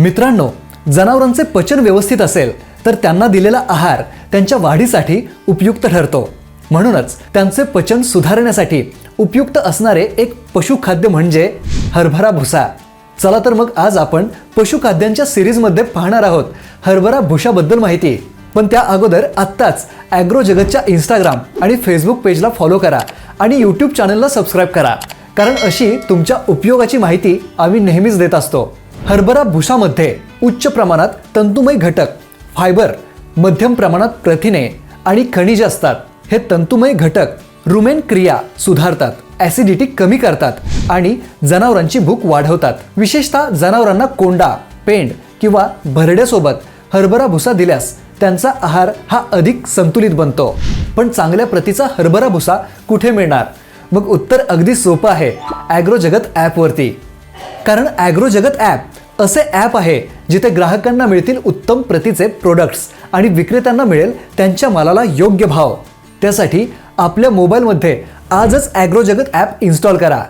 मित्रांनो जनावरांचे पचन व्यवस्थित असेल तर त्यांना दिलेला आहार त्यांच्या वाढीसाठी उपयुक्त ठरतो. म्हणूनच त्यांचे पचन सुधारण्यासाठी उपयुक्त असणारे एक पशुखाद्य म्हणजे हरभरा भुसा. चला तर मग आज आपण पशुखाद्यांच्या सिरीजमध्ये पाहणार आहोत हरभरा भुशाबद्दल माहिती. पण त्या अगोदर आत्ताच ॲग्रो जगतच्या इंस्टाग्राम आणि फेसबुक पेजला फॉलो करा आणि यूट्यूब चॅनलला सबस्क्राईब करा. कारण अशी तुमच्या उपयोगाची माहिती आम्ही नेहमीच देत असतो. हरभरा भुसामध्ये उच्च प्रमाणात तंतुमय घटक फायबर मध्यम प्रमाणात प्रथिने आणि खनिजे असतात. हे तंतुमय घटक रुमेन क्रिया सुधारतात ॲसिडिटी कमी करतात आणि जनावरांची भूक वाढवतात. विशेषतः जनावरांना कोंडा पेंड किंवा भरड्यासोबत हरभरा भुसा दिल्यास त्यांचा आहार हा अधिक संतुलित बनतो. पण चांगल्या प्रतीचा हरभरा भुसा कुठे मिळणार? मग उत्तर अगदी सोपं आहे ॲग्रो जगत ॲपवरती. कारण ॲग्रो जगत ॲप असे ॲप आहे जिथे ग्राहकांना मिळतील उत्तम प्रतीचे प्रोडक्ट्स आणि विक्रेत्यांना मिळेल त्यांच्या मालाला योग्य भाव. त्यासाठी आपल्या मोबाईलमध्ये आजच ॲग्रो जगत ॲप इन्स्टॉल करा.